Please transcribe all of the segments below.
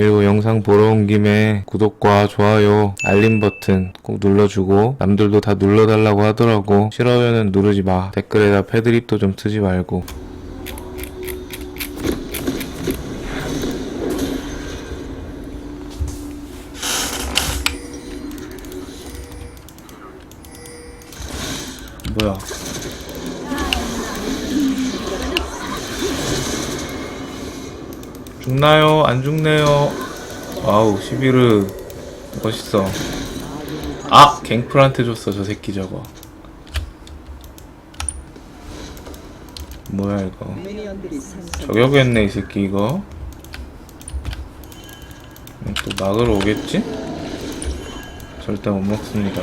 그리고 영상 보러 온 김에 구독과 좋아요, 알림 버튼 꼭 눌러주고 남들도 다 눌러달라고 하더라고. 싫어요는 누르지 마. 댓글에다 패드립도 좀 트지 말고. 뭐야? 죽나요? 안 죽네요. 와우, 시비르 멋있어. 아, 갱플한테 줬어, 저 새끼 저거. 뭐야 이거? 저격했네 이 새끼 이거. 음, 또 막으러 오겠지? 절대 못 먹습니다.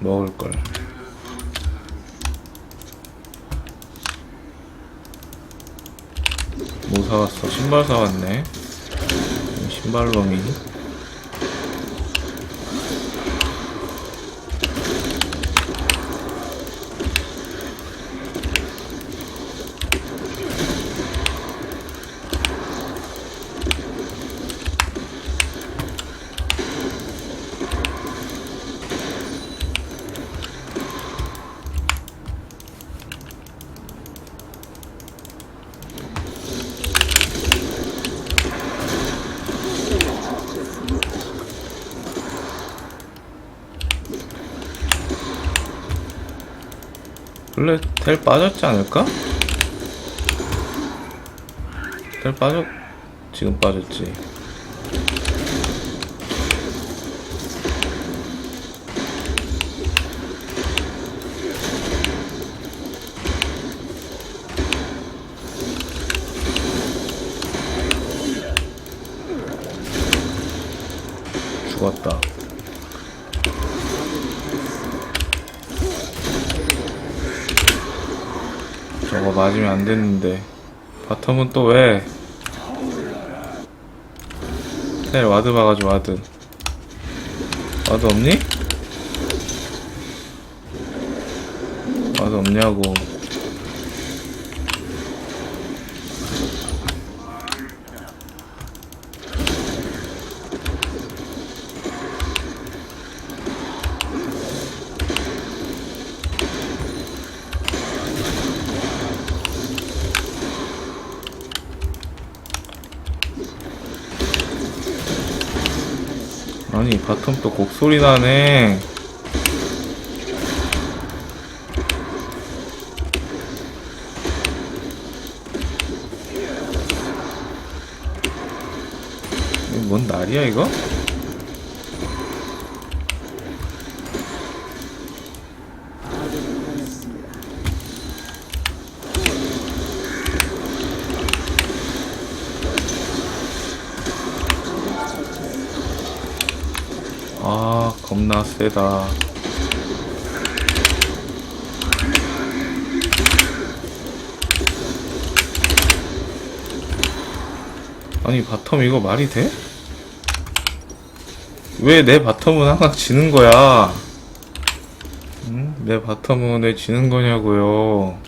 먹을 걸. 뭐 사왔어? 신발 사왔네. 신발놈이. 원래 텔 빠졌지 않을까? 텔 빠졌 지금 빠졌지. 죽었다. 저거 맞으면 안 됐는데 바텀은 또 왜? 텔 와드 봐가지고 와드 와드 없니? 와드 없냐고 바텀 또 곡소리 나네 뭔 날이야 이거? 아 겁나 세다 아니 바텀 이거 말이 돼? 왜 내 바텀은 항상 지는 거야? 응? 내 바텀은 왜 지는 거냐고요?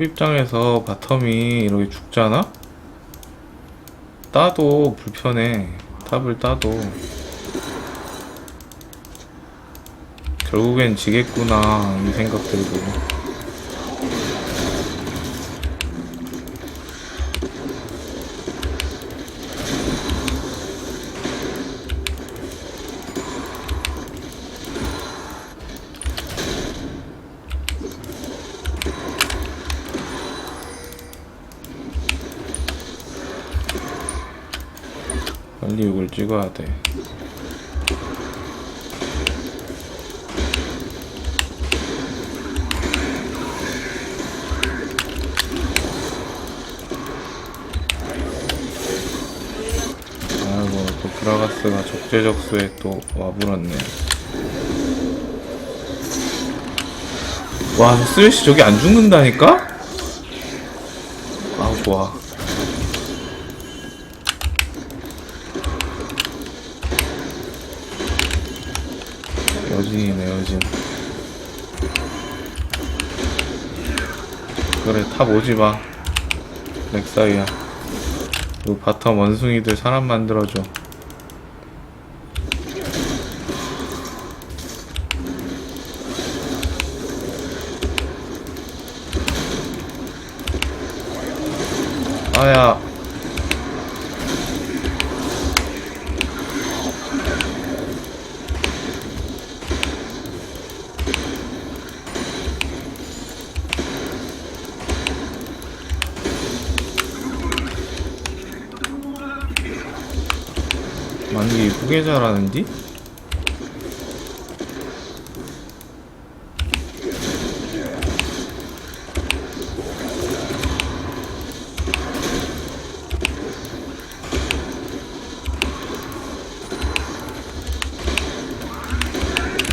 탑 입장에서 바텀이 이렇게 죽잖아? 따도 불편해. 탑을 따도. 결국엔 지겠구나, 이 생각 들고. 빨리 이걸 찍어야 돼. 아이고 또 그라가스가 적재적소에 또 와불었네. 와, 저 쓰레쉬 저기 안 죽는다니까? 아우 좋아 여진이네 여진. 그래 탑 오지마. 렉사이야. 너 바텀 원숭이들 사람 만들어줘 아야 만기 이쁘게 잘하는디?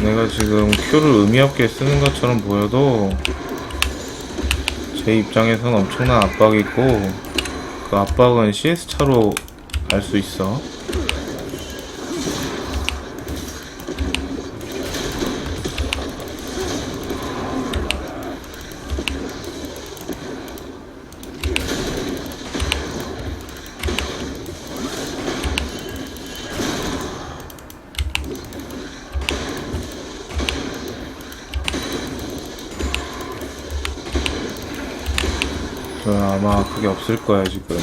내가 지금 Q를 의미 없게 쓰는 것처럼 보여도 제 입장에선 엄청난 압박이 있고 그 압박은 CS 차로 알 수 있어. 아마 그게 없을 거야 지금.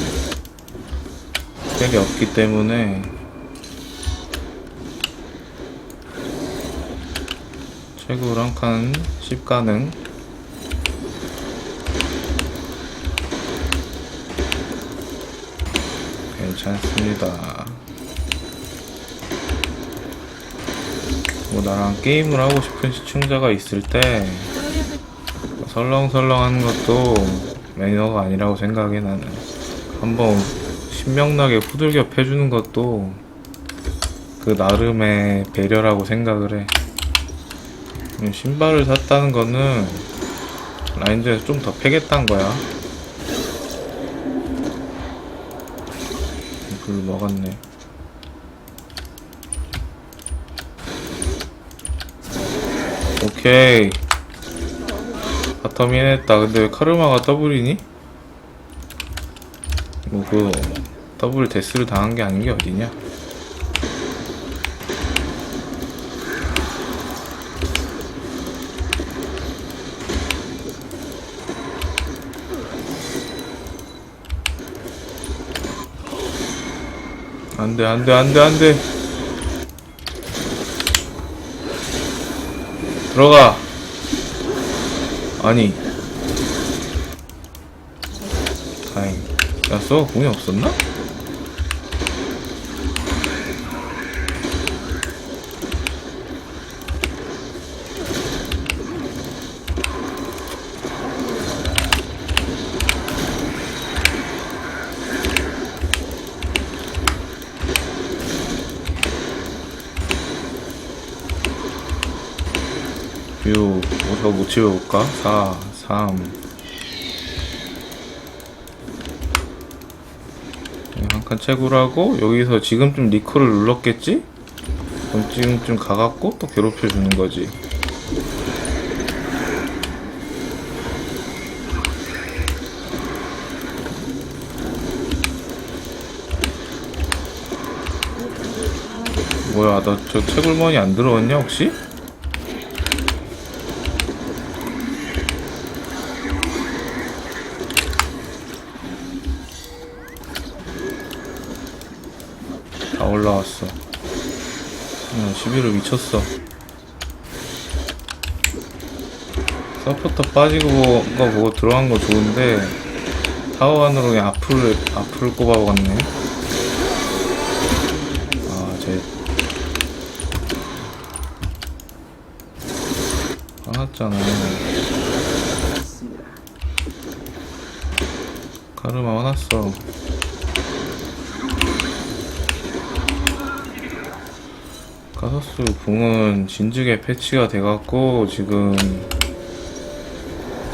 스택이 없기 때문에. 최고 랑칸 10가능. 괜찮습니다. 뭐 나랑 게임을 하고 싶은 시청자가 있을 때 설렁설렁 하는 것도 매너가 아니라고 생각해 나는. 한번 신명나게 후들겨 패주는 것도 그 나름의 배려라고 생각을 해. 음, 신발을 샀다는 거는 라인즈에서 좀 더 패겠다는 거야. 불 먹었네. 오케이 바텀 해냈다. 근데 왜 카르마가 더블이니? 뭐그 더블 데스를 당한 게 아닌 게 어디냐? 안돼 안돼 안돼 안돼 들어가 아니. 다행. 야써? 공이 없었나? 치워볼까? 4, 3. 한 칸 채굴 하고, 여기서 지금쯤 리콜을 눌렀겠지? 그럼 지금쯤 가갖고 또 괴롭혀주는 거지. 뭐야, 나 저 채굴머니 안 들어왔냐, 혹시? 다 올라왔어. 응, 11을 미쳤어. 서포터 빠지고 거 보고 들어간 거 좋은데 타워 안으로 그냥 앞을 앞을 꼽아봤네. 아, 쟤 화났잖아. 가르마 화났어. 가서스 궁은 진즉에 패치가 돼갖고 지금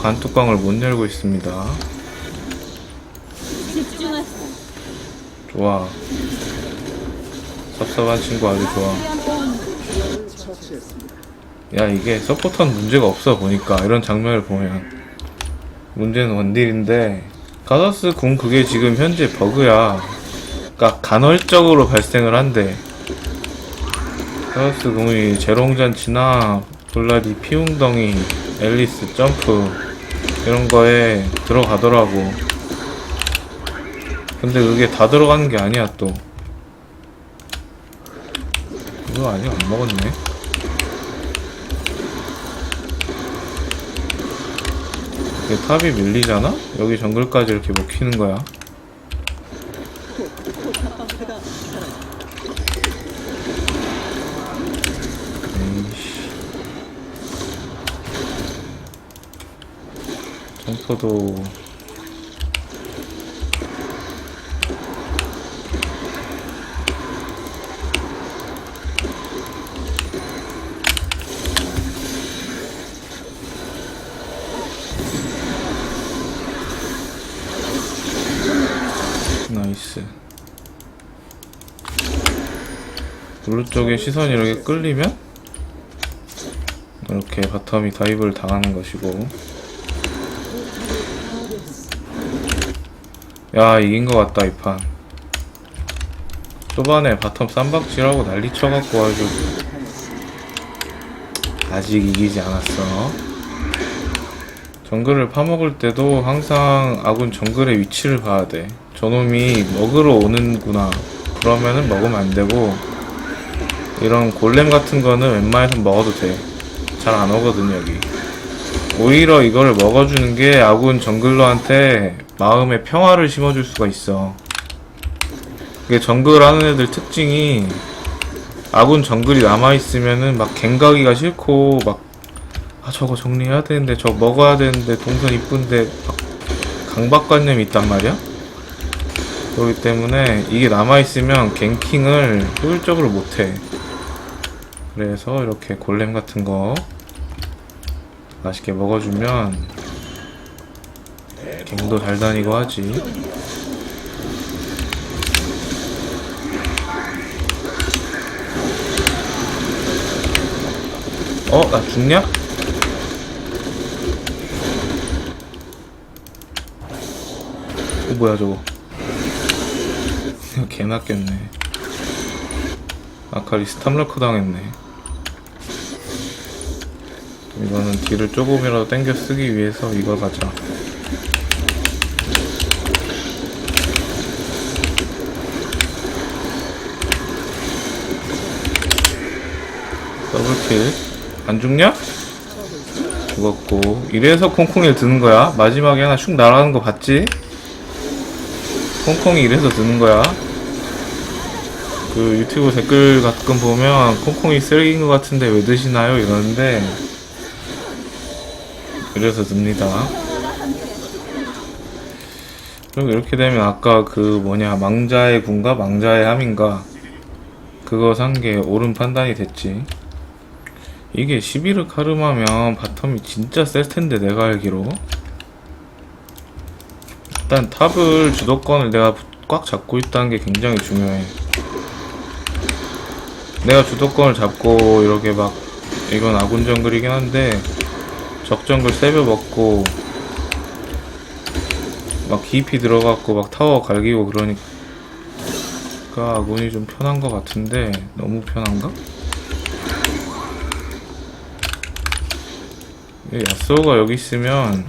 관뚜껑을 못 열고 있습니다. 좋아. 섭섭한 친구 아주 좋아. 야, 이게 서포터는 문제가 없어, 보니까. 이런 장면을 보면. 문제는 원딜인데, 가더스 궁 그게 지금 현재 버그야. 그니까, 간헐적으로 발생을 한대. 가더스 궁이 재롱잔 치나, 블라디 피웅덩이, 앨리스 점프, 이런 거에 들어가더라고. 근데 그게 다 들어가는 게 아니야 또 이거 아직 안 먹었네 탑이 밀리잖아? 여기 정글까지 이렇게 먹히는 거야 에이씨 점퍼도. 나이스. 블루 쪽에 시선이 이렇게 끌리면 이렇게 바텀이 다이브를 당하는 것이고 야 이긴 것 같다 이 판 초반에 바텀 쌈박질하고 난리 쳐갖고 아주 아직 이기지 않았어 정글을 파먹을 때도 항상 아군 정글의 위치를 봐야 돼. 저놈이 먹으러 오는구나. 그러면은 먹으면 안 되고, 이런 골렘 같은 거는 웬만해서 먹어도 돼. 잘 안 오거든, 여기. 오히려 이거를 먹어주는 게 아군 정글러한테 마음의 평화를 심어줄 수가 있어. 이게 정글 하는 애들 특징이 아군 정글이 남아있으면은 막 갱가기가 싫고 막 아 저거 정리해야 되는데 저 먹어야 되는데 동선 이쁜데 막 강박관념이 있단 말이야 그렇기 때문에 이게 남아있으면 갱킹을 효율적으로 못해 그래서 이렇게 골렘 같은 거 맛있게 먹어주면 갱도 잘 다니고 하지 어? 나 죽냐? 어, 뭐야 저거 이거 개 낚였네 아카리 스탑러커 당했네 이거는 딜을 조금이라도 땡겨 쓰기 위해서 이걸 가자 더블킬 안 죽냐? 죽었고 이래서 콩콩이를 드는 거야 마지막에 하나 슉 날아가는 거 봤지? 콩콩이 이래서 드는 거야 그 유튜브 댓글 가끔 보면 콩콩이 쓰레기인 것 같은데 왜 드시나요? 이러는데 그래서 듭니다. 그리고 이렇게 되면 아까 그 뭐냐 망자의 군가 망자의 함인가? 그거 산 게 옳은 판단이 됐지. 이게 11을 카르마면 바텀이 진짜 셀 텐데 내가 알기로. 일단 탑을 주도권을 내가 꽉 잡고 있다는 게 굉장히 중요해. 내가 주도권을 잡고 이렇게 막 이건 아군 정글이긴 한데 적 정글 세벼 먹고 막 깊이 들어갔고 막 타워 갈기고 그러니까 아군이 좀 편한 것 같은데 너무 편한가? 이 야스오가 여기 있으면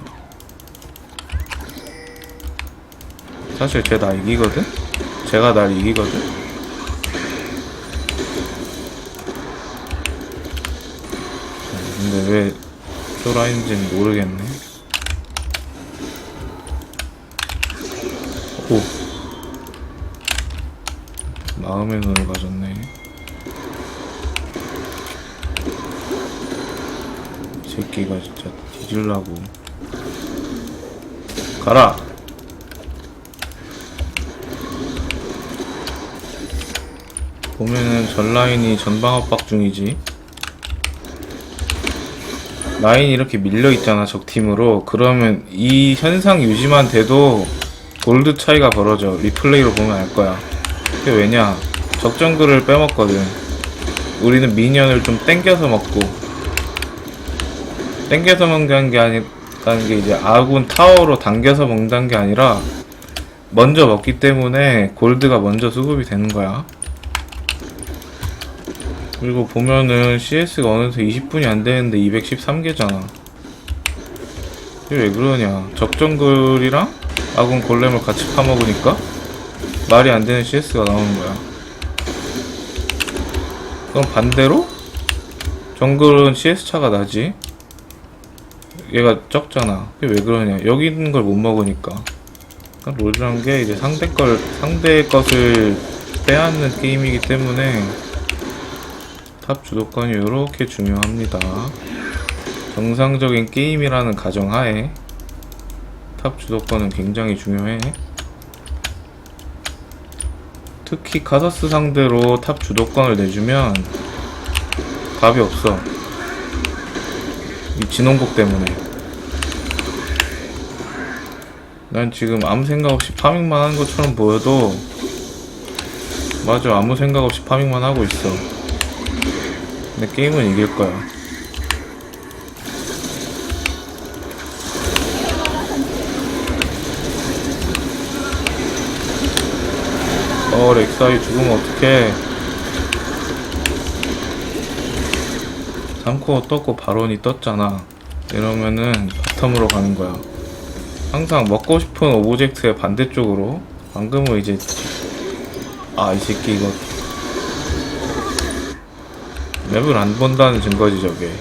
사실 쟤 나 이기거든? 제가 날 이기거든? 근데 왜 쇼라인지는 모르겠네. 오. 마음의 눈을 가졌네. 이 새끼가 진짜 뒤질라고. 가라! 보면은 전 라인이 전방 압박 중이지 라인이 이렇게 밀려 있잖아 적 팀으로. 그러면 이 현상 유지만 돼도 골드 차이가 벌어져. 리플레이로 보면 알 거야. 그게 왜냐? 적정글을 빼먹거든. 우리는 미니언을 좀 땡겨서 먹고. 땡겨서 먹는 게 아니라는 게 이제 아군 타워로 당겨서 먹는 게 아니라 먼저 먹기 때문에 골드가 먼저 수급이 되는 거야 그리고 보면은 CS가 어느새 20분이 안 되는데 213개잖아. 이게 왜 그러냐? 적정글이랑 아군 골렘을 같이 파먹으니까 말이 안 되는 CS가 나오는 거야. 그럼 반대로 정글은 CS 차가 나지. 얘가 적잖아. 그게 왜 그러냐? 여기 있는 걸 못 먹으니까. 그러니까 롤이란 게 이제 상대 걸 상대의 것을 빼앗는 게임이기 때문에 탑 주도권이 이렇게 중요합니다. 정상적인 게임이라는 가정하에 탑 주도권은 굉장히 중요해. 특히 카사스 상대로 탑 주도권을 내주면 답이 없어. 이 진홍복 때문에. 난 지금 아무 생각 없이 파밍만 하는 것처럼 보여도 맞아 아무 생각 없이 파밍만 하고 있어. 근데 게임은 이길 거야. 어, 렉사이 죽으면 어떡해. 3코어 떴고 바론이 떴잖아. 이러면은 바텀으로 가는 거야. 항상 먹고 싶은 오브젝트의 반대쪽으로. 방금은 이제, 아, 이 새끼 이거 맵을 안 본다는 증거지 저게.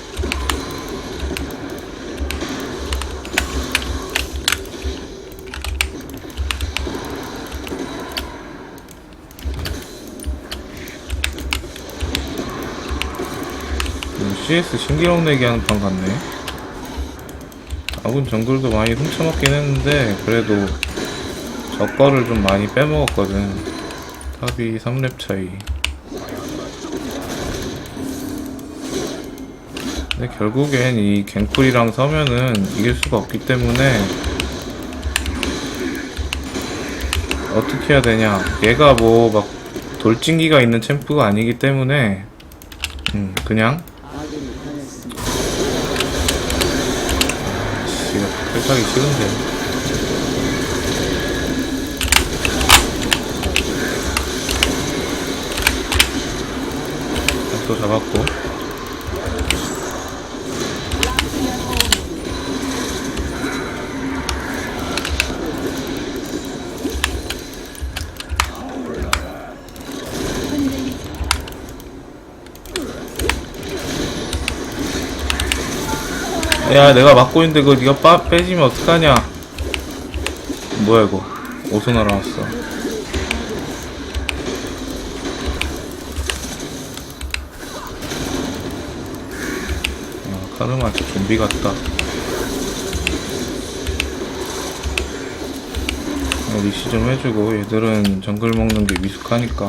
음, CS 신기록 내기 하는 판 같네. 아군 정글도 많이 훔쳐먹긴 했는데 그래도 저 거를 좀 많이 빼먹었거든. 탑이 3렙 차이 근데 결국엔 이 갱쿨이랑 서면은 이길 수가 없기 때문에 어떻게 해야 되냐. 얘가 뭐 막 돌진기가 있는 챔프가 아니기 때문에 음 그냥. 씨 이거 탈타기 싫은데. 또 잡았고 야 내가 막고 있는데 그거 니가 빠, 빼지면 어떡하냐? 뭐야 이거? 어디서 날아왔어. 야 카르마 좀비 같다. 야, 리시 좀 해주고. 얘들은 정글 먹는 게 미숙하니까.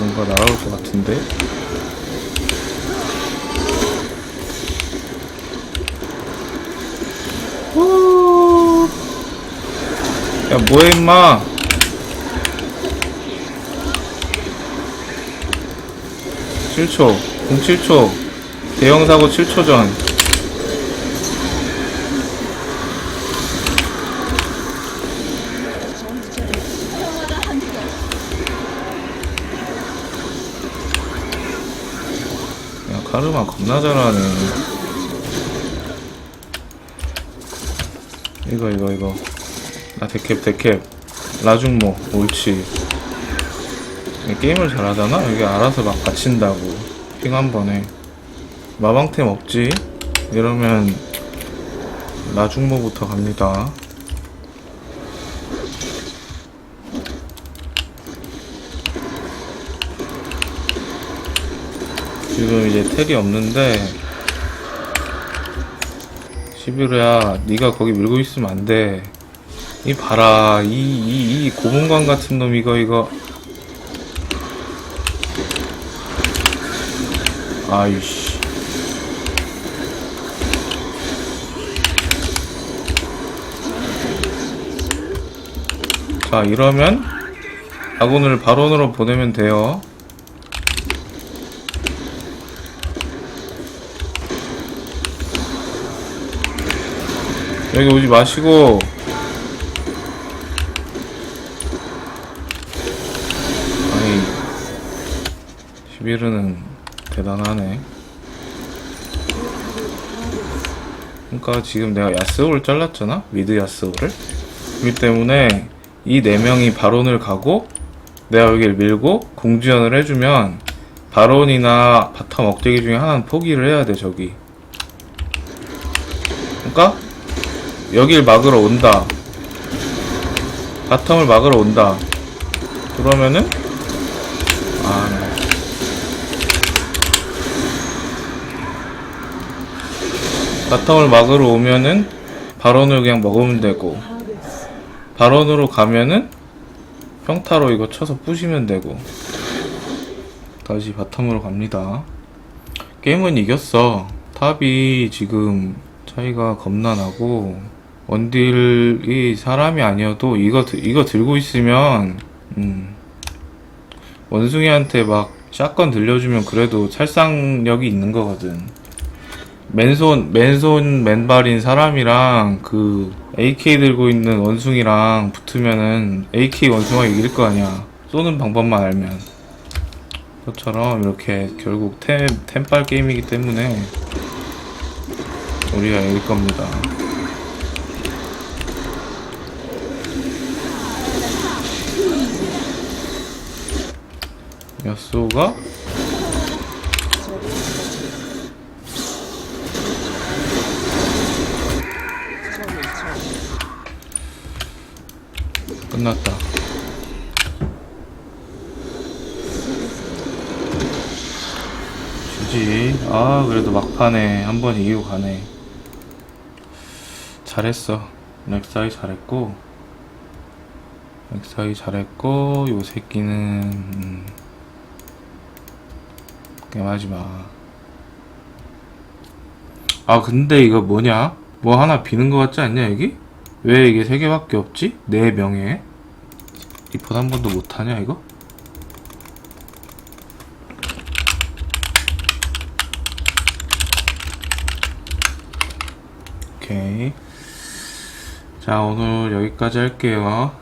뭔가 날아올 것 같은데 뭐해 임마? 칠초 07초. 대형사고 7초 전. 야 카르마 겁나 잘하네. 이거 이거 이거 나 데캡 데캡. 라중모 옳지. 게임을 잘하잖아? 이게 알아서 막 갇힌다고. 핑 한 번에. 마방템 없지? 이러면 라중모부터 갑니다. 지금 이제 텔이 없는데 시비르야 네가 거기 밀고 있으면 안돼 이 봐라 이 이 이 고문관 같은 놈 이거 이거. 아이씨. 자 이러면 아군을 발원으로 보내면 돼요. 여기 오지 마시고. 11은 대단하네. 그러니까 지금 내가 야스오를 잘랐잖아? 미드 야스오를? 그렇기 때문에 이네 명이 바론을 가고 내가 여기를 밀고 공지연을 해주면 바론이나 바텀 억제기 중에 하나는 포기를 해야 돼 저기. 그러니까 여길 막으러 온다. 바텀을 막으러 온다. 그러면은 아 네. 바텀을 막으러 오면은 바론을 그냥 먹으면 되고 바론으로 가면은 평타로 이거 쳐서 부시면 되고. 다시 바텀으로 갑니다. 게임은 이겼어. 탑이 지금 차이가 겁나 나고 원딜이 사람이 아니어도 이거 드- 이거 들고 있으면 음 원숭이한테 막 샷건 들려주면 그래도 살상력이 있는 거거든 맨손 맨손 맨발인 사람이랑 그 AK 들고 있는 원숭이랑 붙으면은 AK 원숭이가 이길 거 아니야. 쏘는 방법만 알면. 그것처럼 이렇게 결국 템 템빨 게임이기 때문에 우리가 이길 겁니다. 야스오가 끝났다. 주지. 아, 그래도 막판에 한 번 이기고 가네. 잘했어. 넥사이 잘했고. 넥사이 잘했고, 요 새끼는, 음, 게임하지 마. 아, 근데 이거 뭐냐? 뭐 하나 비는 거 같지 않냐, 여기? 왜 이게 세 개밖에 없지? 네 명에? 리포트 한 번도 못 하냐, 이거? 오케이. 자, 오늘 여기까지 할게요.